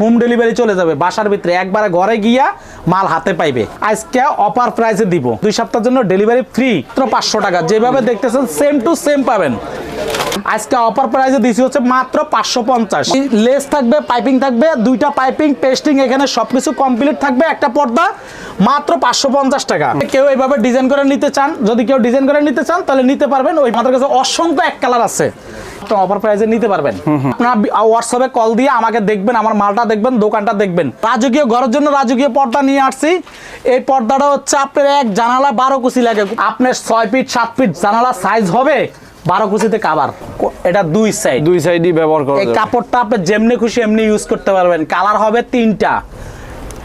Home delivery চলে যাবে বাসার ভিতরে। একবারে ঘরে গিয়া মাল হাতে পাইবে। আজকে অফার প্রাইসে দিব। দুই সপ্তাহের জন্য ডেলিভারি ফ্রি মাত্র পাঁচশো টাকা। যেভাবে দেখতেছেন সেম টু সেম পাবেন। আজকে অফার প্রাইসে দিছি হচ্ছে মাত্র পাঁচশো পঞ্চাশ। লেস থাকবে পাইপিং থাকবে, দুইটা পাইপিং পেস্টিং এখানে সবকিছু কমপ্লিট থাকবে। একটা পর্দা মাত্র পাঁচশো পঞ্চাশ টাকা। কেউ এইভাবে ডিজাইন করে নিতে চান যদি কেউ ডিজাইন করে নিতে চান তাহলে নিতে পারবেন। ওই আমাদের কাছে অসংখ্য এক কালার আছে। অফার প্রাইসে নিতে পারবেন। আপনার হোয়াটসঅ্যাপে কল দিয়ে আমাকে দেখবেন আমার মালটা দেখবেন দোকানটা দেখবেন। রাজকীয় ঘরের জন্য রাজকীয় পর্দা নিয়ে আসছি। এই পর্দাটা হচ্ছে আপনার এক জানালা বারো কুচি লাগে। আপনার ছয় ফিট সাত ফিট জানালা সাইজ হবে বারো কুচিতে কাবার এটা দুই সাইড দুই সাইডই ব্যবহার এই কাপড়টা আপনি যেমনি খুশি এমনি ইউজ করতে পারবেন। কালার হবে তিনটা।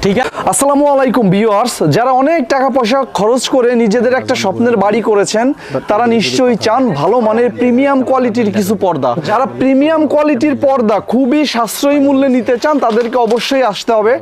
ঠিক আছে? আসসালামু আলাইকুম ভিউয়ার্স যারা অনেক টাকা পয়সা খরচ করে নিজেদের একটা স্বপ্নের বাড়ি করেছেন তারা নিশ্চয়ই চান ভালো মানের প্রিমিয়াম কোয়ালিটির কিছু পর্দা। যারা প্রিমিয়াম কোয়ালিটির পর্দা খুবই সাশ্রয়ী মূল্যে নিতে চান তাদেরকে অবশ্যই আসতে হবে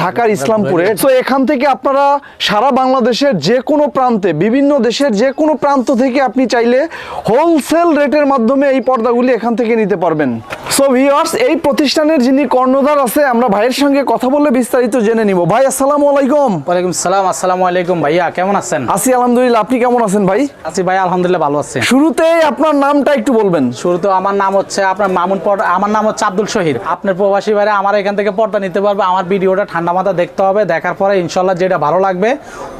ঢাকার ইসলামপুরে। তো এখান থেকে আপনারা সারা বাংলাদেশের যে কোনো প্রান্তে বিভিন্ন দেশের যে কোনো প্রান্ত থেকে আপনি চাইলে হোলসেল রেটের মাধ্যমে এই পর্দাগুলি এখান থেকে নিতে পারবেন। সো ভিউয়ার্স এই প্রতিষ্ঠানের যিনি কর্ণধার আছে আমরা ভাইয়ের সঙ্গে কথা বলে বিস্তারিত জেনে নিব। ভাই আসসালামু আলাইকুম। ওয়ালাইকুম সালাম আসসালামু আলাইকুম। ভাইয়া কেমন আছেন? আছি আলহামদুলিল্লাহ। আপনি কেমন আছেন ভাই? আছি ভাই আলহামদুলিল্লাহ ভালো আছে। শুরুতেই আপনার নামটা একটু বলবেন। শুরুতে আমার নাম হচ্ছে আপনার মামুন আমার নাম হচ্ছে আব্দুল শহীদ। আপনার প্রবাসী ভাইরা আমার এখান থেকে পর্দা নিতে পারবে আমার ভিডিওটা ঠান্ডা মাথা দেখতে হবে। দেখার পরে ইনশাল্লাহ যেটা ভালো লাগবে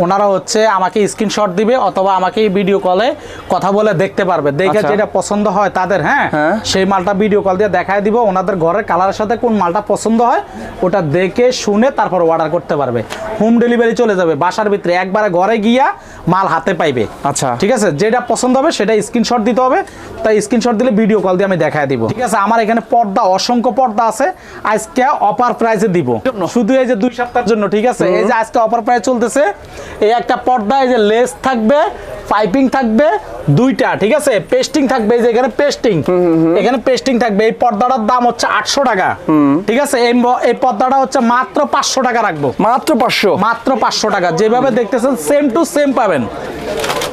ওনারা হচ্ছে আমাকে স্ক্রিনশট দিবে অথবা আমাকে ভিডিও কলে কথা বলে দেখতে পারবে। দেখে আচ্ছা। যেটা পছন্দ হয় তাদের হ্যাঁ? হ্যাঁ। সেই মালটা ভিডিও কল দিয়ে দেখায় দিব ওনাদের ঘরের কালারের সাথে কোন মালটা পছন্দ হয় ওটা দেখে শুনে তারপর অর্ডার করতে পারবে। হোম ডেলিভারি চলে যাবে। বাসার ভিতরে একবারে ঘরে গিয়া মাল হাতে পাইবে। আচ্ছা। ঠিক আছে? যেটা পছন্দ হবে সেটা স্ক্রিনশট দিতে হবে। তাই স্ক্রিনশট দিলে ভিডিও কল দিয়ে আমি দেখায় দিব। ঠিক আছে? আমার এখানে পর্দা অসংখ্য পর্দা আছে। আজকে অফার প্রাইসে দিব। শুধু এই যে দুই সপ্তাহের জন্য ঠিক আছে? এই যে আজকে অফার প্রাইস চলতেছে এই একটা পর্দা এই যে লেস থাকবে পাইপিং থাকবে দুইটা ঠিক আছে? পেস্টিং থাকবে এই যে এখানে পেস্টিং এখানে পেস্টিং থাকবে। এই পর্দাটার দাম হচ্ছে আটশো টাকা। ঠিক আছে? এই এই পর্দাটা হচ্ছে মাত্র পাঁচশো টাকা রাখব। মাত্র পাঁচশো? মাত্র পাঁচশো টাকা। যেভাবে দেখতেছেন সেম টু সেম পাবেন।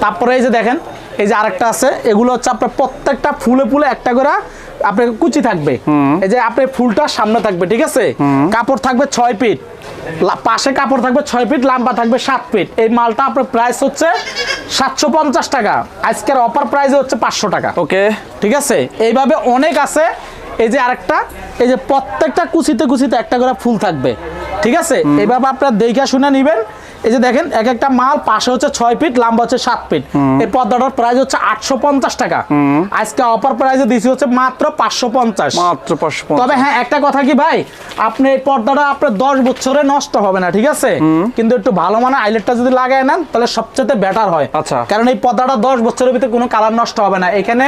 তারপরে এই যে দেখেন এই যে আরেকটা আছে এগুলো হচ্ছে আপনার প্রত্যেকটা ফুলে ফুলে একটা করে আপনার কুচি থাকবে। এই যে আপনার ফুলটা সামনে থাকবে ঠিক আছে? কাপড় থাকবে ছয় ফিট পাশে কাপড় থাকবে ছয় ফিট লম্বা থাকবে সাত ফিট। এই মালটা আপনার প্রাইস হচ্ছে সাতশো পঞ্চাশ টাকা। আজকের অফার প্রাইস হচ্ছে পাঁচশো টাকা। ওকে। ঠিক আছে? এইভাবে অনেক আছে। এই যে আরেকটা এই যে প্রত্যেকটা কুচিতে কুচিতে একটা করে ফুল থাকবে। ঠিক আছে? এইভাবে আপনার দেখে শুনে নেবেন। এই যে দেখেন এক একটা মাল পাশে হচ্ছে ছয় ফিট লম্বা হচ্ছে সাত ফিট। এই পর্দাটার প্রাইস হচ্ছে আটশো পঞ্চাশ টাকা। আজকে অফার প্রাইসে দিছি হচ্ছে মাত্র পাঁচশো পঞ্চাশ। মাত্র পাঁচশো তবে হ্যাঁ একটা কথা কি ভাই? আপনি এই পর্দাটা আপনার দশ বছরে নষ্ট হবে না ঠিক আছে? কিন্তু একটু ভালো মানে আইলেটটা যদি লাগায় নেন তাহলে সবচেয়ে বেটার হয়। আচ্ছা। কারণ এই পর্দাটা দশ বছরের ভিতরে কোনো কালার নষ্ট হবে না। এখানে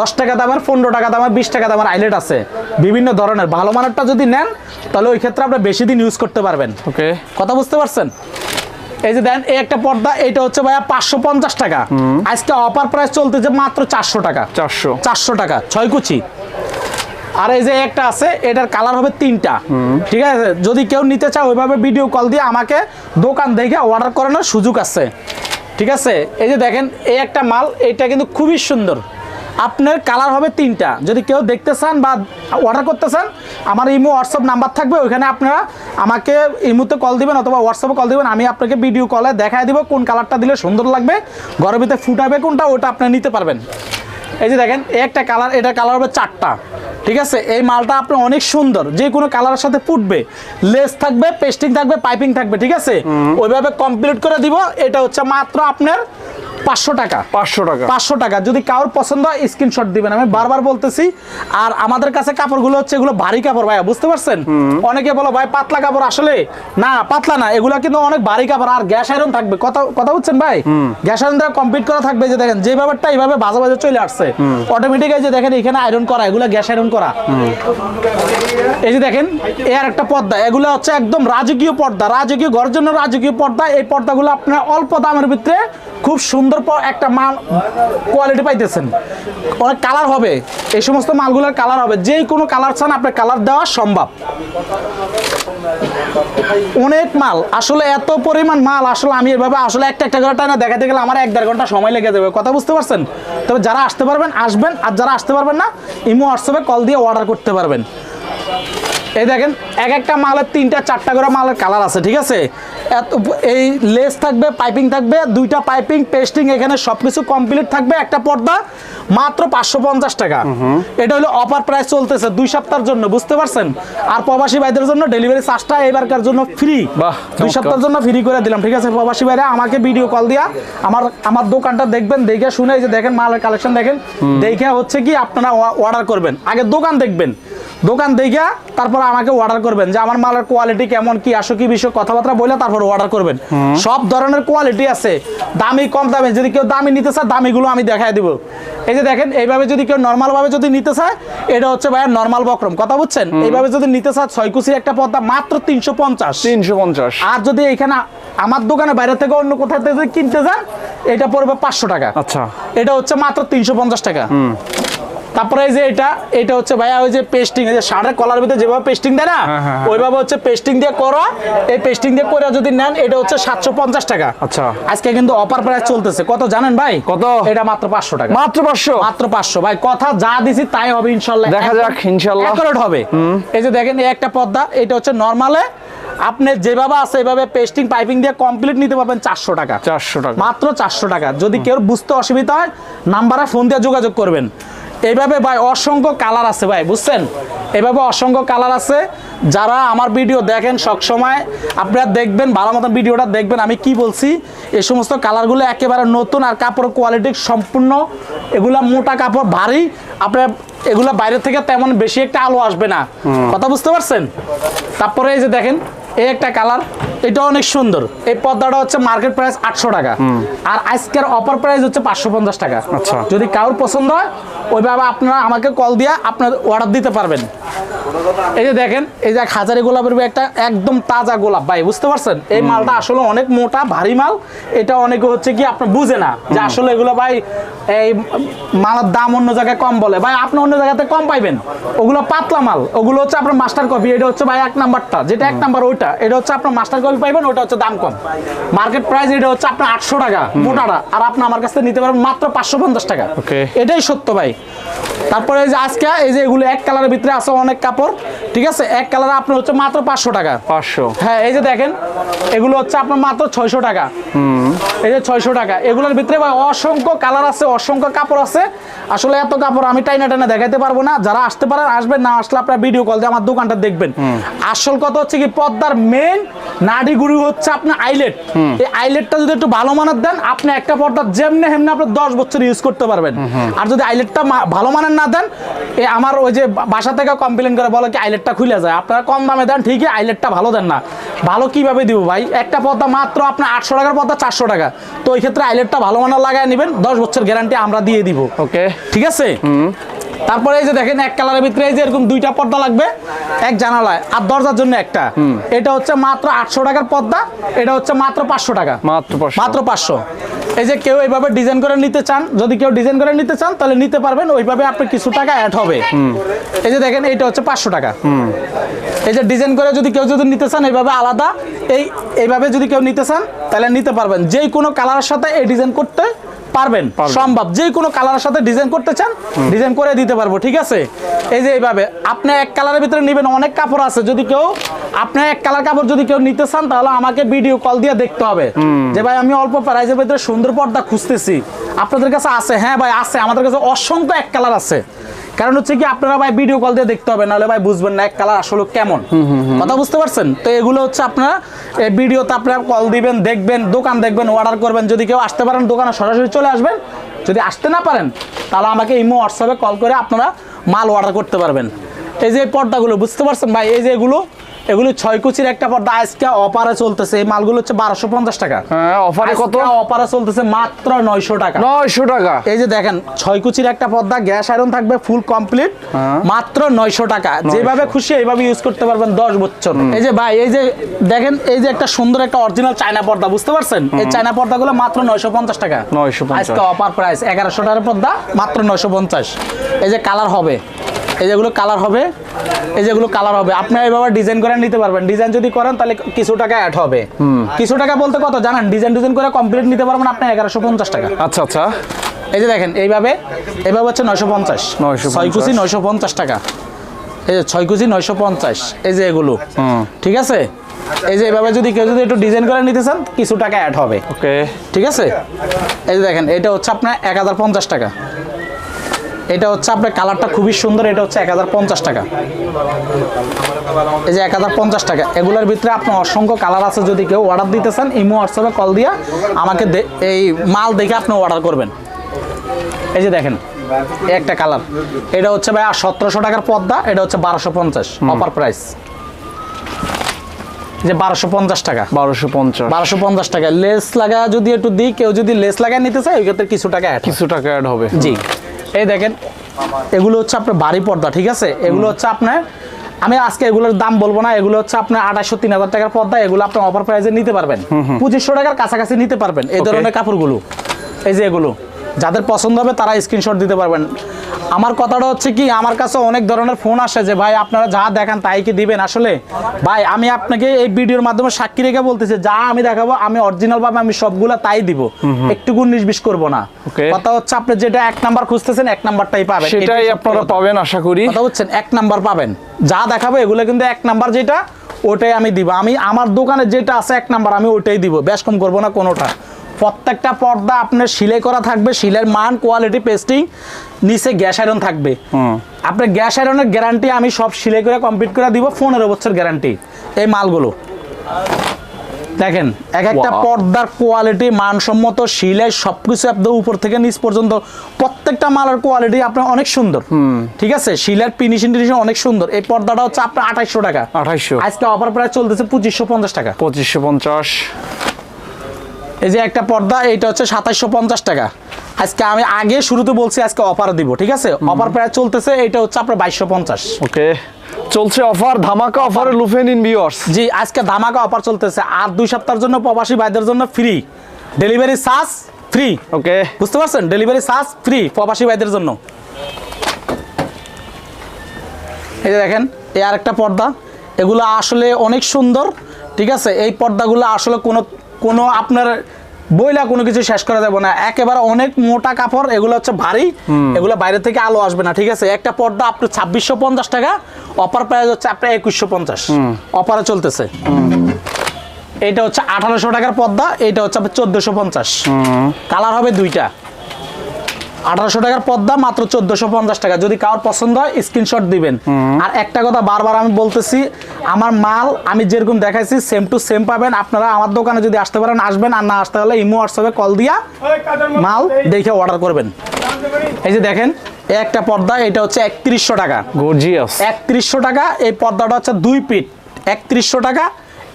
দশ টাকা দামের পনেরো টাকা দামের বিশ টাকা দামের আইলেট আছে। বিভিন্ন ধরনের। ভালো মানেরটা যদি নেন তাহলে ওই ক্ষেত্রে আপনি বেশি দিন ইউজ করতে পারবেন। ওকে কথা বুঝতে পারছেন? এই যে দেন এই একটা পর্দা এইটা হচ্ছে ভাইয়া পাঁচশো পঞ্চাশ টাকা। আজকে অফার প্রাইস চলতেছে মাত্র চারশো টাকা। চারশো। চারশো টাকা ছয় কুচি। আর এই যে একটা আছে এটার কালার হবে তিনটা। ঠিক আছে? যদি কেউ নিতে চায় ওইভাবে ভিডিও কল দিয়ে আমাকে দোকান দেখে অর্ডার করানোর সুযোগ আছে। ঠিক আছে? এই যে দেখেন এই একটা মাল এটা কিন্তু খুবই সুন্দর। আপনার কালার হবে তিনটা। যদি কেউ দেখতে চান বা অর্ডার করতে চান আমার ইমো হোয়াটসঅ্যাপ নাম্বার থাকবে ওইখানে আপনারা আমাকে ইমোতে কল দিবেন অথবা হোয়াটসঅ্যাপে কল দিবেন আমি আপনাকে ভিডিও কলে দেখায় দিব কোন কালারটা দিলে সুন্দর লাগবে ঘরের ভিতরে ফুটাবে কোনটা ওটা আপনি নিতে পারবেন। এই যে দেখেন একটা কালার এটা কালার হবে চারটা। ঠিক আছে? এই মালটা আপনার অনেক সুন্দর যে কোনো কালারের সাথে ফুটবে। লেস থাকবে পেস্টিং থাকবে পাইপিং থাকবে ঠিক আছে? ওইভাবে কমপ্লিট করে দিব এটা হচ্ছে মাত্র আপনার পাঁচশো টাকা। পাঁচশো টাকা। পাঁচশো টাকা। যদি কারোর পছন্দ হয় স্ক্রিনশট দিবেন। আমি বারবার বলতেছি আর আমাদের কাছে কাপড়গুলো হচ্ছে এগুলো ভারী কাপড় ভাইয়া বুঝতে পারছেন? অনেকে বলো ভাই পাতলা কাপড় আসলে? না পাতলা না এগুলো কিন্তু অনেক ভারী কাপড়। আর গ্যাস আয়রন থাকবে। কথা কথা বুঝছেন ভাই? গ্যাস আয়রন দ্বারা কমপ্লিট করা থাকবে যে দেখেন যে ব্যাপারটা এইভাবে বাজে বাজে চলে আসছে অটোমেটিক যে দেখেন এখানে আয়রন করা এগুলো গ্যাস আয়রন করা। এই যে দেখেন এর একটা পর্দা। এগুলো হচ্ছে একদম রাজকীয় পর্দা। রাজকীয় ঘরের জন্য রাজকীয় পর্দা। এই পর্দাগুলো আপনার অল্প দামের ভিতরে খুব সুন্দর প- একটা মাল কোয়ালিটি পাইতেছেন। অনেক কালার হবে। এই সমস্ত মালগুলোর কালার হবে। যে কোনো কালার চান, আপনার কালার দেওয়া সম্ভব। অনেক মাল। আসলে এত পরিমাণ মাল, আসলে আমি এভাবে, আসলে একটা একটা করে টানা দেখাতে গেলে আমার এক দেড় ঘণ্টা সময় লেগে যাবে। কথা বুঝতে পারছেন? তবে যারা আসতে পারবেন, আসবেন। আর যারা আসতে পারবেন না, ইমো হোয়াটসঅ্যাপে কল দিয়ে অর্ডার করতে পারবেন। এই দেখেন, এক একটা মালের তিনটা, চারটা করে মালের কালার আছে, ঠিক আছে? এত এই লেস থাকবে পাইপিং থাকবে দুইটা পাইপিং পেস্টিং এখানে সবকিছু কমপ্লিট থাকবে একটা পর্দা মাত্র পাঁচশো পঞ্চাশ টাকা। এটা হলো অফার প্রাইস চলতেছে দুই সপ্তাহের জন্য বুঝতে পারছেন? আর প্রবাসী ভাইদের জন্য ডেলিভারি চার্জটা এবারকার জন্য ফ্রি দুই সপ্তাহের জন্য ফ্রি করে দিলাম ঠিক আছে? প্রবাসী ভাইরা আমাকে ভিডিও কল দিয়া আমার আমার দোকানটা দেখবেন দেখে শুনে যে দেখেন মালের কালেকশন দেখেন দেখে হচ্ছে কি আপনারা অর্ডার করবেন। আগে দোকান দেখবেন। দোকান দেখে তারপর আমাকে অর্ডার করবেন যে আমার মালের কোয়ালিটি কেমন কি আসো কি বিষয় কথাবার্তা বলে তারপর অর্ডার করবেন। সব ধরনের কোয়ালিটি আছে। দামি কম দামি যদি কেউ দামি নিতে চায় দামিগুলো আমি দেখাই দিব। এই যে দেখেন এইভাবে যদি কেউ নর্মাল ভাবে যদি নিতে চায় এটা হচ্ছে ভাইয়া নর্মাল বক্রম। কথা বুঝছেন? এইভাবে যদি নিতে চায় ছয় কুচির একটা পদ্মা মাত্র তিনশো পঞ্চাশ। তিনশো পঞ্চাশ। আর যদি এখানে আমার দোকানে বাইরে থেকে অন্য কোথাও থেকে কিনতে যান এটা পড়বে পাঁচশো টাকা। আচ্ছা। এটা হচ্ছে মাত্র তিনশো পঞ্চাশ টাকা। তারপরে যে এটা এটা হচ্ছে ভাইয়া ওই যে পেস্টিং এই যে শার্টের কলার ভিতরে যেভাবে পেস্টিং দেয় না হ্যাঁ, হ্যাঁ, হ্যাঁ। ওইভাবে হচ্ছে পেস্টিং দিয়ে করো। এই পেস্টিং দিয়ে করে যদি নেন এটা হচ্ছে সাতশো পঞ্চাশ টাকা। আচ্ছা। আজকে কিন্তু অফার প্রাইস চলতেছে। কত জানেন ভাই? কত? এটা মাত্র পাঁচশো টাকা। মাত্র পাঁচশো? মাত্র পাঁচশো। ভাই কথা যা দিছি তাই হবে ইনশাল্লাহ। দেখা যাক, ইনশাল্লাহ। হবে। এই যে দেখেন এই একটা পর্দা এটা হচ্ছে নর্মালে আপনি যেভাবে আছে এভাবে পেস্টিং পাইপিং দিয়ে কমপ্লিট নিতে পারবেন চারশো টাকা। চারশো টাকা। মাত্র চারশো টাকা। যদি কেউ বুঝতে অসুবিধা হয় নাম্বারে ফোন দিয়ে যোগাযোগ করবেন। এইভাবে ভাই অসংখ্য কালার আছে ভাই বুঝছেন? এভাবে অসংখ্য কালার আছে। যারা আমার ভিডিও দেখেন সবসময় আপনারা দেখবেন ভালো মতন ভিডিওটা দেখবেন আমি কি বলছি? এই সমস্ত কালারগুলো একেবারে নতুন আর কাপড় কোয়ালিটি সম্পূর্ণ। এগুলা মোটা কাপড় ভারী। আপনার এগুলা বাইরে থেকে তেমন বেশি একটা আলো আসবে না। কথা বুঝতে পারছেন? তারপরে এই যে দেখেন এই একটা কালার। এটা অনেক সুন্দর। এই পর্দাটা হচ্ছে মার্কেট প্রাইস আটশো টাকা। আর আজকের অফার প্রাইস হচ্ছে পাঁচশো পঞ্চাশ টাকা। আচ্ছা। যদি কারোর পছন্দ হয় ওইভাবে আপনারা আমাকে কল দিয়ে আপনার অর্ডার দিতে পারবেন। এই যে দেখেন এই যে হাজারি গোলাপের একটা একদম তাজা গোলাপ। ভাই বুঝতে পারছেন? এই মালটা আসলে অনেক মোটা ভারী মাল। এটা অনেকে হচ্ছে কি আপনার বুঝে না যে আসলে এগুলো ভাই এই মালের দাম অন্য জায়গায় কম বলে। ভাই আপনি অন্য জায়গাতে কম পাইবেন। ওগুলো পাতলা মাল। ওগুলো হচ্ছে আপনার মাস্টার কপি এটা হচ্ছে ভাই এক নাম্বারটা যেটা এক নাম্বার ওইটা। এটা হচ্ছে আপনার মাস্টার কপি পাইবেন ওটা হচ্ছে দাম কম। মার্কেট প্রাইস এটা হচ্ছে আপনার আটশো টাকা মোটাটা। আর আপনি আমার কাছ থেকে নিতে পারবেন মাত্র পাঁচশো পঞ্চাশ টাকা। এটাই সত্য ভাই। তারপরে এই যে আজকে এই যে এগুলো এক কালারের ভিতরে আছে অনেক কাপড় ঠিক আছে? এক কালার আপনার হচ্ছে মাত্র পাঁচশো টাকা। পাঁচশো। হ্যাঁ এই যে দেখেন এগুলো হচ্ছে আপনার মাত্র ছয়শো টাকা। এই যে ছয়শো টাকা। এগুলোর ভিতরে ভাই অসংখ্য কালার আছে অসংখ্য কাপড় আছে। আসলে এত কাপড় আমি টাইনা টাইনা দেখাইতে পারব না। যারা আসতে পারেন আসবেন না আসলে আপনার ভিডিও কল দিয়ে আমার দোকানটা দেখবেন। আসল কথা হচ্ছে কি পদ্মার মেন নাড়িগুড়ি হচ্ছে আপনার আইলেট এই আইলেটটা যদি একটু ভালো মানের দেন আপনি একটা পর্দা যেমনি হেমনি আপনি দশ বছর ইউজ করতে পারবেন। আর যদি আইলেটটা ভালো মানের না দেন এ আমার ওই যে বাসা থেকে কমপ্লেন করে বলো কি আইলেটটা খুলে যায়। আপনারা কম দামে দেন ঠিকই আইলেটটা ভালো দেন না। ভালো কীভাবে দিব ভাই? একটা পর্দা মাত্র আপনার আটশো টাকার পর্দা চারশো টাকা। তো এই ক্ষেত্রে আইলেটটা ভালো মানের লাগায় নেবেন দশ বছর গ্যারান্টি আমরা দিয়ে দিব। ওকে ঠিক আছে? তারপরে এই যে দেখেন এক কালারের ভিতরে এই যে এরকম দুইটা পর্দা লাগবে এক জানালায় আর দরজার জন্য একটা। এটা হচ্ছে মাত্র আটশো টাকার পর্দা এটা হচ্ছে মাত্র পাঁচশো টাকা। মাত্র মাত্র পাঁচশো। এই যে কেউ এইভাবে ডিজাইন করে নিতে চান যদি কেউ ডিজাইন করে নিতে চান তাহলে নিতে পারবেন ওইভাবে আপনার কিছু টাকা অ্যাড হবে। এই যে দেখেন এইটা হচ্ছে পাঁচশো টাকা। এই যে ডিজাইন করে যদি কেউ যদি নিতে চান এইভাবে আলাদা এই এইভাবে যদি কেউ নিতে চান তাহলে নিতে পারবেন। যেই কোনো কালারের সাথে এই ডিজাইন করতে পারবেন সম্ভব। যে কোনো কালারের সাথে ডিজাইন করতে চান ডিজাইন করে দিতে পারব ঠিক আছে? এই যে এইভাবে আপনি এক কালারের ভিতরে নেবেন অনেক কাপড় আছে যদি কেউ আপনি এক কালার কাপড় যদি কেউ নিতে চান তাহলে আমাকে ভিডিও কল দিয়ে দেখতে হবে। যে ভাই আমি অল্প প্রাইজের ভিতরে সুন্দর পর্দা খুঁজতেছি। আপনাদের কাছে আছে? হ্যাঁ ভাই আছে। আমাদের কাছে অসংখ্য এক কালার আছে। কারণ হচ্ছে কি আপনারা ভাই ভিডিও কল দিয়ে দেখতে হবে নাহলে ভাই বুঝবেন না এক কালার আসলে কেমন। কথা বুঝতে পারছেন? তো এগুলো হচ্ছে আপনারা, এই ভিডিওতে আপনারা কল দিবেন, দেখবেন, দোকান দেখবেন অর্ডার করবেন। যদি কেউ আসতে পারেন দোকানে, সরাসরি চলে আসবেন। যদি আসতে না পারেন, তাহলে আমাকে ইমো, হোয়াটসঅ্যাপে কল করে আপনারা মাল অর্ডার করতে পারবেন। এই যে পর্দাগুলো, বুঝতে পারছেন ভাই? এই যে এগুলো এগুলো ছয় কুচির একটা পর্দা আজকে অপারে চলতেছে। এই মালগুলো হচ্ছে বারোশো পঞ্চাশ টাকা। হ্যাঁ অফারে কত? অপারে চলতেছে মাত্র নয়শো টাকা। নয়শো টাকা। এই যে দেখেন ছয় কুচির একটা পর্দা গ্যাস আয়রন থাকবে ফুল কমপ্লিট হ্যাঁ। মাত্র নয়শো টাকা। যেভাবে খুশি এইভাবে ইউজ করতে পারবেন দশ বছর। এই যে ভাই এই যে দেখেন এই যে একটা সুন্দর একটা অরিজিনাল চায়না পর্দা বুঝতে পারছেন? এই চায়না পর্দাগুলো মাত্র নয়শো পঞ্চাশ টাকা। নয়শো আজকে অফার প্রাইস এগারোশো টাকার পর্দা মাত্র নয়শো পঞ্চাশ। এই যে কালার হবে। এই যেগুলো কালার হবে এই যেগুলো কালার হবে। আপনি এইভাবে ডিজাইন করে নিতে পারবেন। ডিজাইন যদি করেন তাহলে কিছু টাকা অ্যাড হবে। কিছু টাকা বলতে কত জানেন? ডিজাইন ডিজাইন করে কমপ্লিট নিতে পারবেন আপনি এগারোশো পঞ্চাশ টাকা। আচ্ছা আচ্ছা। এই যে দেখেন এইভাবে এইভাবে হচ্ছে নয়শো পঞ্চাশ। 950 ছয় কুচি নয়শো পঞ্চাশ টাকা। এই যে ছয় কুচি নয়শো পঞ্চাশ এই যে এগুলো। ঠিক আছে? এই যে এভাবে যদি কেউ যদি একটু ডিজাইন করে নিতে চান কিছু টাকা অ্যাড হবে। ওকে ঠিক আছে? এই যে দেখেন এটা হচ্ছে আপনার এক হাজার পঞ্চাশ টাকা। এটা হচ্ছে আপনার কালারটা খুবই সুন্দর এটা হচ্ছে এক হাজার পঞ্চাশ টাকা। এই যে এক হাজার পঞ্চাশ টাকা এগুলোর ভিতরে আপনার অসংখ্য কালার আছে যদি কেউ অর্ডার দিতে চান ইমো হোয়াটসঅ্যাপে কল দিয়া আমাকে এই মাল দেখে আপনি অর্ডার করবেন। এই যে দেখেন একটা কালার। এটা হচ্ছে ভাই সতেরোশো টাকার পদ্মা এটা হচ্ছে বারোশো পঞ্চাশ অফার প্রাইস যে বারোশো পঞ্চাশ টাকা। বারোশো পঞ্চাশ। বারোশো পঞ্চাশ টাকা। লেস লাগা যদি একটু দিই কেউ যদি লেস লাগায় নিতে চায় ওই ক্ষেত্রে কিছু টাকা কিছু টাকা অ্যাড হবে। জি। এই দেখেন এগুলো হচ্ছে আপনার বাড়ি পর্দা ঠিক আছে? এগুলো হচ্ছে আপনার আমি আজকে এগুলোর দাম বলব না এগুলো হচ্ছে আপনার আঠাশশো তিন হাজার টাকার পর্দা এগুলো আপনি অফার প্রাইজে নিতে পারবেন। পঁচিশশো টাকার কাছাকাছি নিতে পারবেন এই ধরনের কাপড়গুলো। এই যে এগুলো। যাদের পছন্দ হবে তারা স্ক্রিনশট দিতে পারবেন। আমার কথাটা হচ্ছে কি আমার কাছে অনেক ধরনের ফোন আসে যে ভাই আপনারা যা দেখান তাই কি দিবেন আসলে? ভাই আমি আপনাকে এই ভিডিওর মাধ্যমে সাক্ষী রেখে বলতেছি যা আমি দেখাবো আমি অরিজিনাল ভাবে আমি সবগুলা তাই দিব। একটু উনিশ বিশ করব না। কথা হচ্ছে আপনি যেটা এক নাম্বার খুঁজতেছেন এক নাম্বারটাই পাবেন। সেটাই আপনারা পাবেন আশা করি। কথা হচ্ছেন এক নাম্বার পাবেন। যা দেখাবো এগুলো কিন্তু এক নাম্বার যেটা ওটাই আমি দিব। আমি আমার দোকানে যেটা আছে এক নাম্বার আমি ওটাই দিব। বেশ কম করব না কোনোটা। প্রত্যেকটা পর্দা আপনার সিলাই করা থাকবে সিলের মান কোয়ালিটি পেস্টিং নিচে গ্যাস আয়রন থাকবে। আপনার গ্যাস আয়রনের গ্যারান্টি আমি সব সিলাই করে কমপ্লিট করে দিব পনেরো বছর গ্যারান্টি এই মালগুলো। দেখেন এক একটা পর্দার কোয়ালিটি মানসম্মত সিলাই সবকিছু একদম উপর থেকে নিচ পর্যন্ত প্রত্যেকটা মালের কোয়ালিটি আপনার অনেক সুন্দর। ঠিক আছে? শিলার ফিনিশিং টিনিশিং অনেক সুন্দর। এই পর্দাটা হচ্ছে আপনার আঠাইশশো টাকা। আঠাইশশো। আজকে অফার প্রায় চলতেছে পঁচিশশো পঞ্চাশ টাকা। পঁচিশশো পঞ্চাশ। এই যে একটা পর্দা এইটা হচ্ছে সাতাইশশো পঞ্চাশ টাকা। আজকে আমি আগে শুরুতে বলছি আজকে অফার দিব ঠিক আছে? অফার প্রায় চলতেছে এটা হচ্ছে আপনার বাইশশো পঞ্চাশ। ওকে। চলছে অফার ধামাকা অফারে লুফে নিন ভিউয়ার্স জি আজকে ধামাকা অফার চলতেছে আর দুই সপ্তাহের জন্য প্রবাসী ভাইদের জন্য free delivery charge free okay. বুঝতে পারছেন? ডেলিভারি চার্জ ফ্রি প্রবাসী ভাইদের জন্য। এই যে দেখেন এই আরেকটা পর্দা। এগুলো আসলে অনেক সুন্দর ঠিক আছে? এই পর্দাগুলো আসলে কোনো কোনো আপনার বইলা কোনো কিছু শেষ করা যাবে না। একেবারে অনেক মোটা কাপড় এগুলো হচ্ছে ভারী এগুলো বাইরে থেকে আলো আসবে না ঠিক আছে? একটা পর্দা আপনি ছাব্বিশশো পঞ্চাশ টাকা অপার প্রাইস হচ্ছে আপনার একুশশো পঞ্চাশ। অপারে চলতেছে। এটা হচ্ছে আঠারোশো টাকার পর্দা এটা হচ্ছে আপনার চোদ্দশো পঞ্চাশ। কালার হবে দুইটা। আঠারোশো টাকার পদ্মা মাত্র চোদ্দশো পঞ্চাশ টাকা। যদি কারোর পছন্দ হয় স্ক্রিনশট দিবেন। আর একটা কথা বারবার আমি বলতেছি আমার মাল আমি যেরকম দেখাইছি সেম টু সেম পাবেন। আপনারা আমার দোকানে যদি আসতে পারেন আসবেন। আর না আসতে হলে ইমো হোয়াটসঅ্যাপে কল দিয়া মাল দেখে অর্ডার করবেন। এই যে দেখেন এই একটা পর্দা এটা হচ্ছে একত্রিশশো টাকা। গর্জিয়াস একত্রিশশো টাকা এই পর্দাটা হচ্ছে দুই পিট। একত্রিশশো টাকা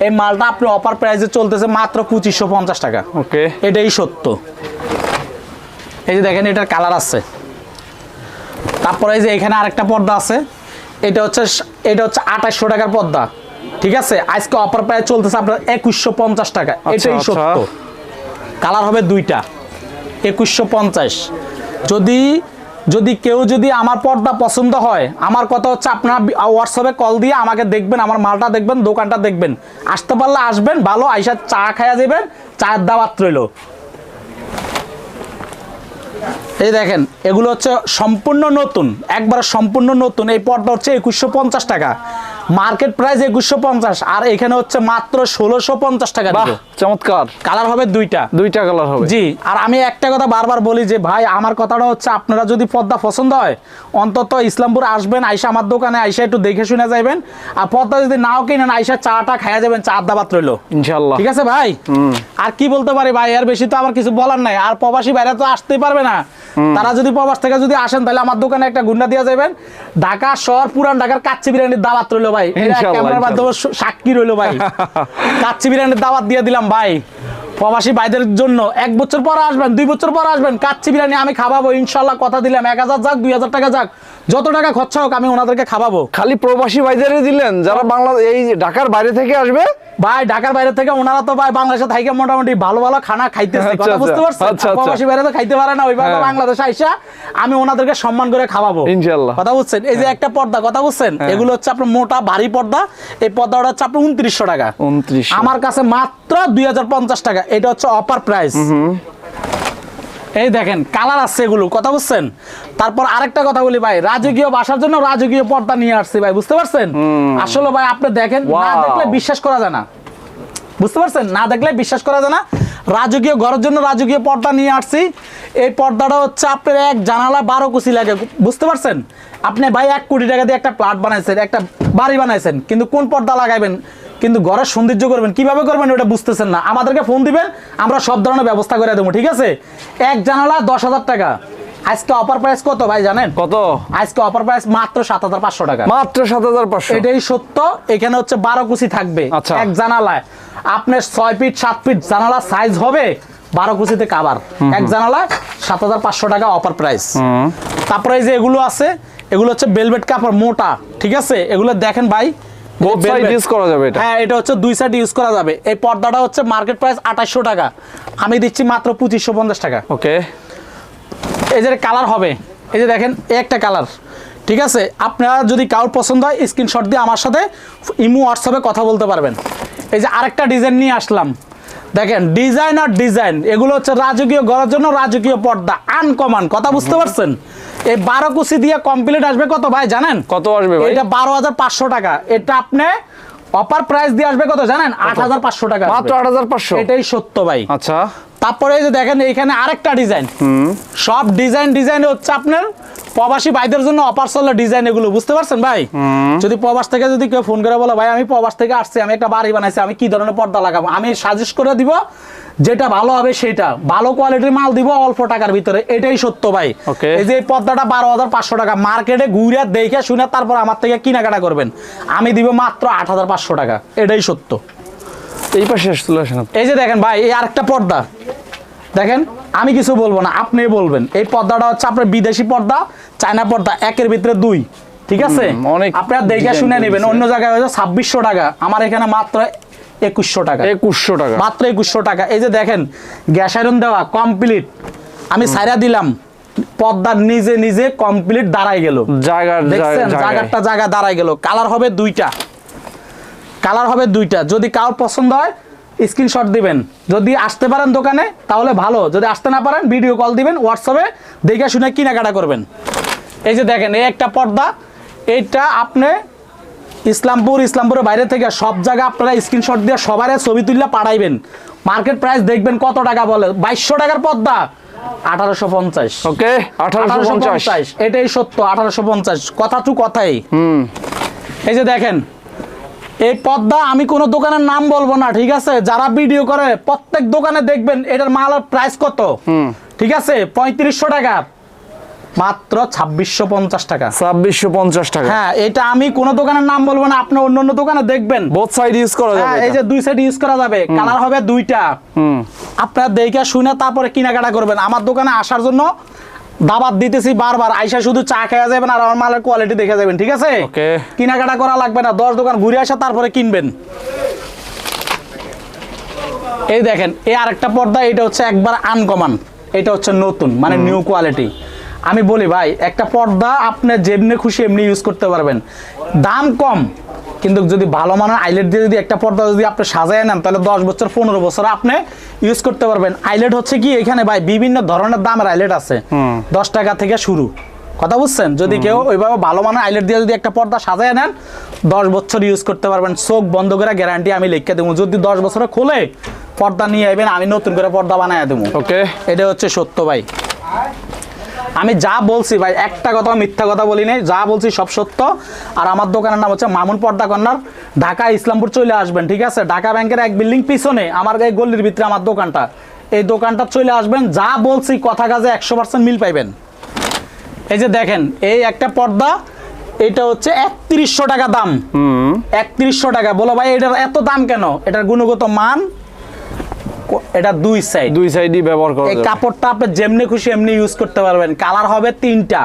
এই মালটা আপনি অফার প্রাইসে চলতেছে মাত্র পঁচিশশো পঞ্চাশ টাকা। ওকে এটাই সত্য। এই যে দেখেন এটার কালার আছে। তারপরে এই যে এখানে আরেকটা পর্দা আছে। এটা হচ্ছে এটা হচ্ছে আঠাশশো টাকার পর্দা। ঠিক আছে? আজকে অফার প্রাইস চলতেছে আপনার একুশশো পঞ্চাশ টাকা এটাই আচ্ছা। সত্য কালার হবে দুইটা। একুশশো পঞ্চাশ। যদি যদি কেউ যদি আমার পর্দা পছন্দ হয় আমার কথা হচ্ছে আপনার হোয়াটসঅ্যাপে কল দিয়ে আমাকে দেখবেন আমার মালটা দেখবেন দোকানটা দেখবেন। আসতে পারলে আসবেন ভালো আইসা চা খাইয়া দেবেন চায়ের দাওয়াত রইল। এই দেখেন এগুলো হচ্ছে সম্পূর্ণ নতুন একবার সম্পূর্ণ নতুন এই পর্দা হচ্ছে একুশশো টাকা। মার্কেট প্রাইস একুশশো পঞ্চাশ আর এখানে হচ্ছে মাত্র ষোলোশো পঞ্চাশ টাকা চমৎকার। কালার হবে দুইটা। দুইটা কালার হবে। জি আর আমি একটা কথা বারবার বলি যে ভাই আমার কথাটা হচ্ছে আপনারা যদি পদ্মা পছন্দ হয় অন্তত ইসলামপুর আসবেন আইসা আমার দোকানে আইসা একটু দেখে শুনে যাইবেন। আর পদ্মা যদি নাও কিনেন আইসা চাটা খাইয়া যাবেন চা দাবাত রইল। ইনশাল্লাহ ঠিক আছে ভাই? আর কি বলতে পারি ভাই আর বেশি তো আমার কিছু বলার নাই। আর প্রবাসী বাইরে তো আসতেই পারবে না। তারা যদি প্রবাস থেকে যদি আসেন তাহলে আমার দোকানে একটা গুন্ডা দিয়ে যাবেন ঢাকা শহর পুরান ঢাকার কাচ্চি বিরিয়ানির দাওয়াত রইল ভাই। ক্যামেরার মাধ্যমে সাক্ষী রইল ভাই। কাচ্চি বিরিয়ানির দাওয়াত দিয়ে দিলাম ভাই। প্রবাসী ভাইদের জন্য এক বছর পর আসবেন দুই বছর পর আসবেন। কাচ্চি বিরিয়ানি আমি খাওয়াবো ইনশাল্লাহ কথা দিলাম। এক হাজার যাক দুই হাজার টাকা যাক। যত টাকা খরচা হোক আমি ওনাদেরকে খাওয়াবো। খালি প্রবাসী ভাইদেরই দিলেন যারা বাংলা এই ঢাকার বাইরে থেকে আসবে? ভাই ঢাকার বাইরে থেকে ওনারা তো ভাই বাংলাদেশে থাইকে মোটামুটি ভালো ভালো খানা খাইতেছে আচ্ছা, কথা বুঝতে আচ্ছা, পারছেন? আচ্ছা। প্রবাসী বাইরে তো খাইতে পারে না ওইভাবে হ্যাঁ। বাংলাদেশে আইসা আমি ওনাদেরকে সম্মান করে খাওয়াবো। ইনশাল্লাহ। কথা বুঝছেন? এই যে একটা পর্দা কথা বুঝছেন? এগুলো হচ্ছে আপনার মোটা ভারী পর্দা। এই পর্দাটা হচ্ছে আপনার উনত্রিশশো টাকা। 2900 আমার কাছে মাত্র দুই হাজার পঞ্চাশ টাকা। এটা হচ্ছে অপার প্রাইস এই দেখেন কালার আছে এগুলো কথা বুঝছেন? তারপর আরেকটা কথা বলি ভাই রাজকীয় বাসার জন্য রাজকীয় পর্দা নিয়ে আসছি ভাই বুঝতে পারছেন? আসলে ভাই আপনি দেখেন না দেখলে বিশ্বাস করা যায় না। বুঝতে পারছেন? না দেখলে বিশ্বাস করা যায় না। রাজকীয় ঘরের জন্য রাজকীয় পর্দা নিয়ে আসছি। এই পর্দাটা হচ্ছে আপনার এক জানালা বারো কুচি লাগে বুঝতে পারছেন? আপনি ভাই এক কোটি টাকা দিয়ে একটা প্লাট বানাইছেন একটা বাড়ি বানাইছেন কিন্তু কোন পর্দা লাগাইবেন? কিন্তু ঘরের সৌন্দর্য করবেন। কীভাবে করবেন ওটা বুঝতেছেন না। আমাদেরকে ফোন দিবেন আমরা সব ধরনের ব্যবস্থা করে দেবো ঠিক আছে? এক জানালা দশ হাজার টাকা। আজকে অফার প্রাইস কত ভাই জানেন? কত? আজকে অফার প্রাইস মাত্র সাত হাজার পাঁচশো টাকা। মাত্র সাত হাজার পাঁচশো। এটাই সত্য। এখানে হচ্ছে বারো কুচি থাকবে আচ্ছা। এক জানালায়। আপনার ছয় ফিট সাত ফিট জানালা সাইজ হবে বারো কুচিতে কাবার এক জানালায় সাত হাজার পাঁচশো টাকা অফার প্রাইস তারপরে এই যে এগুলো আছে এগুলো হচ্ছে বেলভেট কাপড় মোটা ঠিক আছে? এগুলো দেখেন ভাই Side velvet। use করা যাবে এটা। হ্যাঁ এটা হচ্ছে দুই সাইড ইউজ করা যাবে। এই পর্দাটা হচ্ছে মার্কেট প্রাইস আঠাশশো টাকা। আমি দিচ্ছি মাত্র পঁচিশশো পঞ্চাশ টাকা। ওকে এই যে কালার হবে। এই যে দেখেন একটা কালার ঠিক আছে? আপনারা যদি কারোর পছন্দ হয় স্ক্রিনশট দিয়ে আমার সাথে ইমো হোয়াটসঅ্যাপে কথা বলতে পারবেন। এই যে আরেকটা ডিজাইন নিয়ে আসলাম। দেখেন ডিজাইন আর ডিজাইন এগুলো হচ্ছে রাজকীয় ঘরের জন্য রাজকীয় পর্দা আনকমন কথা বুঝতে পারছেন? এই বারো কুচি দিয়ে কমপ্লিট আসবে কত ভাই জানেন? কত আসবে এটা বারো হাজার পাঁচশো টাকা। এটা আপনি অপার প্রাইস দিয়ে আসবে কত জানেন? আট হাজার পাঁচশো টাকা। মাত্র আট হাজার পাঁচশো? এটাই সত্য ভাই। আচ্ছা। তারপরে এই যে দেখেন এইখানে আরেকটা ডিজাইন সব ডিজাইন ডিজাইন হচ্ছে আপনার প্রবাসী ভাইদের জন্য অপার চলে ডিজাইন এগুলো বুঝতে পারছেন ভাই? যদি প্রবাস থেকে যদি কেউ ফোন করে বলে ভাই আমি প্রবাস থেকে আসছি আমি একটা বাড়ি বানাইছি আমি কি ধরনের পর্দা লাগাবো? আমি সাজেস্ট করে দিব যেটা ভালো হবে সেটা। ভালো কোয়ালিটির মাল দিব অল্প টাকার ভিতরে এটাই সত্য ভাই. এই যে পর্দাটা বারো হাজার পাঁচশো টাকা মার্কেটে ঘুরে দেখে শুনে তারপর আমার থেকে কেনাকাটা করবেন। আমি দিব মাত্র আট হাজার পাঁচশো টাকা এটাই সত্য। এই পাশে চলে আসেন এই যে দেখেন ভাই এই আরেকটা পর্দা। দেখেন আমি কিছু বলব না আপনি বলবেন। এই পর্দাটা হচ্ছে আপনার বিদেশি পর্দা চায়না পর্দা একের ভিতরে দুই। ঠিক আছে? অনেক আপনারা দেখে শুনে নেবেন। অন্য জায়গায় হয়তো ছাব্বিশশো টাকা আমার এখানে মাত্র একুশশো টাকা। একুশশো টাকা। মাত্র একুশশো টাকা। এই যে দেখেন গ্যাস আয়রন দেওয়া কমপ্লিট আমি সাইরা দিলাম। পর্দা নিজে নিজে কমপ্লিট দাঁড়াই গেল। দেখছেন? জায়গাটা জায়গা দাঁড়াই গেল। কালার হবে দুইটা। কালার হবে দুইটা। যদি কারোর পছন্দ হয় স্ক্রিনশট দিবেন। যদি আসতে পারেন দোকানে তাহলে ভালো। যদি আসতে না পারেন ভিডিও কল দিবেন হোয়াটসঅ্যাপে দেখে শুনে কেনাকাটা করবেন। এই যে দেখেন এই একটা পর্দা। এইটা আপনি ইসলামপুর ইসলামপুরের বাইরে থেকে সব জায়গায় আপনারা স্ক্রিনশট দিয়ে সবাই ছবি তুললে পাঠাইবেন। মার্কেট প্রাইস দেখবেন কত টাকা বলে? বাইশশো টাকার পর্দা। আঠারোশো পঞ্চাশ। ওকে আঠারোশো পঞ্চাশ। এটাই সত্য আঠারোশো পঞ্চাশ। কথা টু কথাই। এই যে দেখেন এই পদ্মা আমি কোনো দোকানের নাম বলব না ঠিক আছে? যারা ভিডিও করে প্রত্যেক দোকানে দেখবেন এটার মালের প্রাইস কত? ঠিক আছে? পঁয়ত্রিশশো টাকা। মাত্র ছাব্বিশশো পঞ্চাশ টাকা। ছাব্বিশশো পঞ্চাশ টাকা। হ্যাঁ এটা আমি কোন দোকানের নাম বলব না আপনি অন্য অন্য দোকানে দেখবেন। বোথ সাইড ইউজ করা হ্যাঁ যাবে এই যে দুই সাইড ইউজ করা যাবে। কালার হবে দুইটা। আপনারা দেখে শুনে তারপরে কেনাকাটা করবেন। আমার দোকানে আসার জন্য দাবাত দিতেছি বারবার আইসা শুধু চা খেয়ে যাবেন আর আমার মালের কোয়ালিটি দেখে যাবেন ঠিক আছে? কেনাকাটা করা লাগবে না দশ দোকান ঘুরে আসা তারপরে কিনবেন। এই দেখেন এই আরেকটা পর্দা এটা হচ্ছে একবার আনকমন এটা হচ্ছে নতুন মানে নিউ কোয়ালিটি আমি বলি ভাই একটা পর্দা আপনি যেমনি খুশি এমনি ইউজ করতে পারবেন। দাম কম কিন্তু যদি ভালো মানের আইলেট দিয়ে যদি একটা পর্দা যদি আপনি সাজায় নেন তাহলে দশ বছর পনেরো বছর আপনি ইউজ করতে পারবেন। আইলেট হচ্ছে কি এখানে ভাই বিভিন্ন ধরনের দামের আইলেট আছে। দশ টাকা থেকে শুরু। কথা বুঝছেন? যদি কেউ ওইভাবে ভালো মানের আইলেট দিয়ে যদি একটা পর্দা সাজায় নেন দশ বছর ইউজ করতে পারবেন। চোখ বন্ধ করে গ্যারান্টি আমি লিখে দেবো। যদি দশ বছরে খোলে পর্দা নিয়ে আইবেন আমি নতুন করে পর্দা বানায় দেবো। ওকে এটা হচ্ছে সত্য ভাই। আমি যা বলছি ভাই একটা কথা মিথ্যা কথা বলি নাই যা বলছি সব সত্য। আর আমার দোকানের নাম হচ্ছে মামুন পর্দা কর্নার। ঢাকা ইসলামপুর চলে আসবেন ঠিক আছে? ঢাকা ব্যাংকের এক বিল্ডিং পিছনে আমার এই গল্লির ভিতরে আমার দোকানটা। এই দোকানটা চলে আসবেন যা বলছি কথা কাজে একশো পার্সেন্ট মিল পাইবেন। এই যে দেখেন এই একটা পর্দা এটা হচ্ছে একত্রিশশো টাকা দাম। একত্রিশশো টাকা। বলো ভাই এটার এত দাম কেন? এটার গুণগত মান? এটা দুই সাইড দুই সাইডই ব্যবহার করা এই কাপড়টা আপনি যেমনি খুশি এমনি ইউজ করতে পারবেন। কালার হবে তিনটা।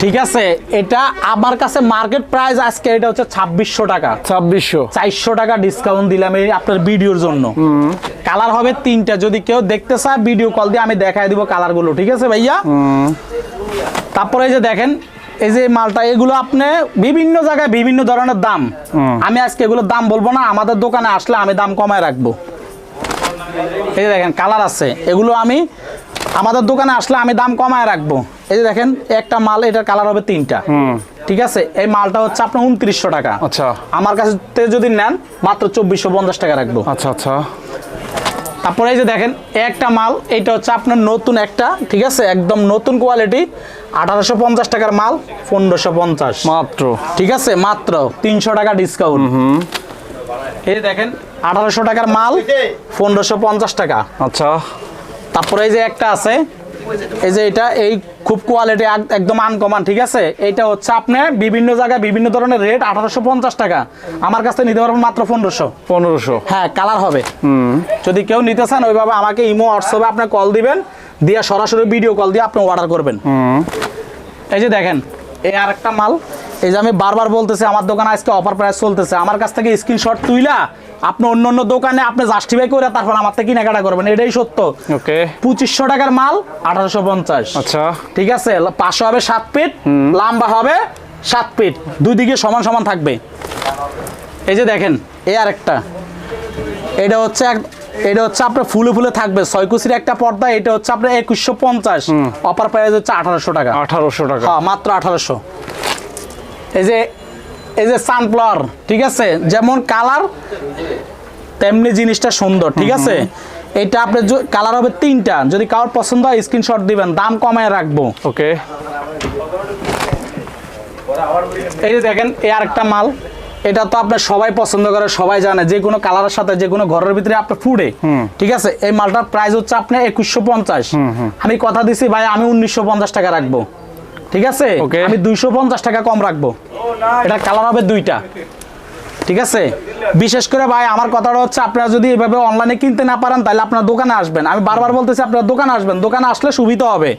ঠিক আছে? এটা আমার কাছে মার্কেট প্রাইস আজকে এটা হচ্ছে ছাব্বিশশো টাকা। ছাব্বিশশো। চারশো টাকা ডিসকাউন্ট দিলাম এই আপনার ভিডিওর জন্য। কালার হবে তিনটা। যদি কেউ দেখতে চায় ভিডিও কল দিয়ে আমি দেখাই দিব কালারগুলো ঠিক আছে ভাইয়া? তারপরে এই যে দেখেন এই যে মালটা এগুলো আপনি বিভিন্ন জায়গায় বিভিন্ন ধরনের দাম। আমি আজকে এগুলোর দাম বলব না আমাদের দোকানে আসলে আমি দাম কমায় রাখব। এই যে দেখেন কালার আছে। এগুলো আমি আমাদের দোকানে আসলে আমি দাম কমায় রাখব। এই যে দেখেন একটা মাল এটার কালার হবে তিনটা। ঠিক আছে? এই মালটা হচ্ছে আপনার উনত্রিশশো টাকা। আচ্ছা। আমার কাছে যদি নেন মাত্র চব্বিশশো পঞ্চাশ টাকা রাখব। আচ্ছা আচ্ছা। তারপরে এই যে দেখেন একটা মাল এটা হচ্ছে আপনার নতুন একটা ঠিক আছে? একদম নতুন কোয়ালিটি আঠারোশো পঞ্চাশ টাকার মাল পনেরোশো পঞ্চাশ। মাত্র। ঠিক আছে? মাত্র তিনশো টাকা ডিসকাউন্ট এই দেখেন আঠারোশো টাকার মাল পনেরোশো পঞ্চাশ টাকা। আচ্ছা। তারপরে এই যে একটা আছে এই যে এটা এই খুব কোয়ালিটি একদম আনকমান ঠিক আছে? এইটা হচ্ছে আপনার বিভিন্ন জায়গায় বিভিন্ন ধরনের রেট আঠারোশো পঞ্চাশ টাকা। আমার কাছে নিতে পারবেন মাত্র পনেরোশো। পনেরোশো। হ্যাঁ কালার হবে। যদি কেউ নিতে চান ওইভাবে আমাকে ইমো হোয়াটসঅ্যাপে আপনি কল দিবেন দিয়ে সরাসরি ভিডিও কল দিয়ে আপনি অর্ডার করবেন। এই যে দেখেন এই আর একটা মাল এই যে আমি বারবার বলতেছি আমার দোকানে আজকে অফার প্রাইস চলতেছে। আমার কাছ থেকে স্ক্রিনশট তুইলা আপনি অন্য অন্য দোকানে আপনি জাস্টিফাই করে তারপর আমার থেকে কেনাকাটা করবেন। এটাই সত্য। ওকে। পঁচিশশো টাকার মাল আঠারোশো পঞ্চাশ। আচ্ছা। ঠিক আছে? পাঁচশো হবে সাত ফিট লম্বা হবে সাত ফিট দুই দিকে সমান সমান থাকবে। এই যে দেখেন এই আরেকটা। এটা হচ্ছে এক এটা হচ্ছে আপনার ফুলে ফুলে থাকবে। ছয় কুচির একটা পর্দা এটা হচ্ছে আপনার একুশশো পঞ্চাশ। অপার প্রাইস হচ্ছে আঠারোশো টাকা। আঠারোশো টাকা। হ্যাঁ মাত্র আঠারোশো। এই যে এই যে সানফ্লাওয়ার ঠিক আছে? যেমন কালার তেমনি জিনিসটা সুন্দর ঠিক আছে? এটা আপনার কালার হবে তিনটা। যদি কারোর পছন্দ হয় স্ক্রিনশট দিবেন দাম কমায় রাখব। ওকে। এই যে দেখেন এই আরেকটা মাল। এটা তো আপনার সবাই পছন্দ করে সবাই জানে। যে কোনো কালারের সাথে যে কোনো ঘরের ভিতরে আপনার ফুডে ঠিক আছে? এই মালটার প্রাইস হচ্ছে আপনার একুশশো পঞ্চাশ। আমি কথা দিছি ভাই আমি উনিশশো পঞ্চাশ টাকা রাখব। ঠিক আছে. আমি দুইশো পঞ্চাশ টাকা কম রাখব। এটা কালার হবে দুইটা। ঠিক আছে? বিশেষ করে ভাই আমার কথাটা হচ্ছে আপনারা যদি এভাবে অনলাইনে কিনতে না পারেন তাহলে আপনার দোকানে আসবেন। আমি বারবার বলতেছি আপনার দোকানে আসবেন। দোকানে আসলে সুবিধা হবে।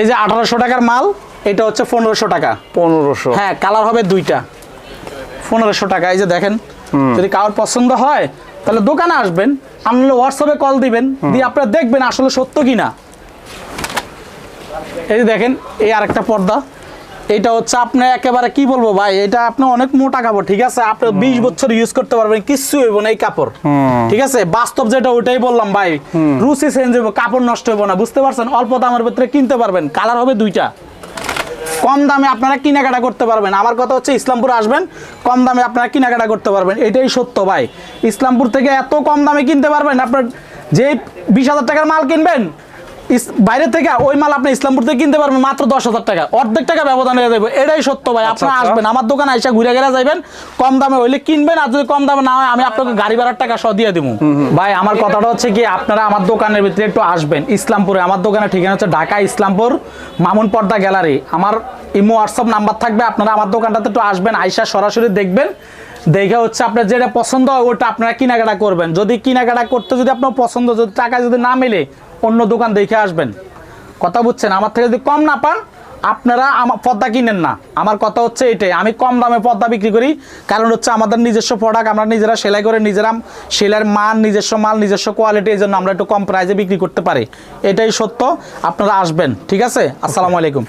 এই যে আঠারোশো টাকার মাল এটা হচ্ছে পনেরোশো টাকা। পনেরোশো। হ্যাঁ কালার হবে দুইটা। পনেরোশো টাকা। এই যে দেখেন যদি কারোর পছন্দ হয় তাহলে দোকানে আসবেন। আপনি হোয়াটসঅ্যাপে কল দিবেন। দিয়ে আপনারা দেখবেন আসলে সত্য কিনা। এই দেখেন এই আরেকটা পর্দা। এটা হচ্ছে আপনি একেবারে কি বলব ভাই এটা আপনি অনেক মোটা কাপড় ঠিক আছে? আপনি বিশ বছর ইউজ করতে পারবেন কিচ্ছু হইব না এই কাপড়। ঠিক আছে? বাস্তব যেটা ওইটাই বললাম ভাই। রুচি চেঞ্জ হইব কাপড় নষ্ট হইব না বুঝতে পারছেন? অল্প দামের ভিতরে কিনতে পারবেন কালার হবে দুইটা। কম দামে আপনারা কেনাকাটা করতে পারবেন। আমার কথা হচ্ছে ইসলামপুর আসবেন কম দামে আপনারা কেনাকাটা করতে পারবেন। এটাই সত্য ভাই। ইসলামপুর থেকে এত কম দামে কিনতে পারবেন আপনার যে বিশ হাজার টাকার মাল কিনবেন বাইরে থেকে ওই মাল আপনি ইসলামপুর থেকে কিনতে পারবেন মাত্র দশ হাজার টাকা। অর্ধেক টাকা ব্যবধান হয়ে যাবে এটাই সত্য ভাই আপনারা আচ্ছা। আসবেন আমার দোকানে আইসা ঘুরে গেলে যাবেন কম দামে হইলে কিনবেন আর যদি কম দামে না হয় আমি আপনাকে গাড়ি ভাড়ার টাকা সহ দিয়ে দিব ভাই আমার কথাটা হচ্ছে কি আপনারা আমার দোকানের ভিতরে একটু আসবেন ইসলামপুরে। আমার দোকানের ঠিকানা হচ্ছে ঢাকা ইসলামপুর মামুন পর্দা গ্যালারি। আমার ইমো হোয়াটসঅ্যাপ নাম্বার থাকবে আপনারা আমার দোকানটাতে একটু আসবেন আইসা সরাসরি দেখবেন। দেখে হচ্ছে আপনার যেটা পছন্দ হয় ওটা আপনারা কেনাকাটা করবেন। যদি কেনাকাটা করতে যদি আপনার পছন্দ যদি টাকা যদি না মেলে অন্য দোকান দেখে আসবেন। কথা বুঝছেন? আমার থেকে যদি কম না পান, আপনারা আমার পর্দা কিনেন না। আমার কথা হচ্ছে এটাই, আমি কম দামে পর্দা বিক্রি করি। কারণ হচ্ছে আমাদের নিজস্ব প্রোডাক্ট আমরা নিজেরা সেলাই করে নিজেরা সেলাইয়ের মান, নিজস্ব মাল, নিজস্ব কোয়ালিটি এই জন্য আমরা একটু কম প্রাইসে বিক্রি করতে পারি। এটাই সত্য, আপনারা আসবেন, ঠিক আছে? আসসালামু আলাইকুম।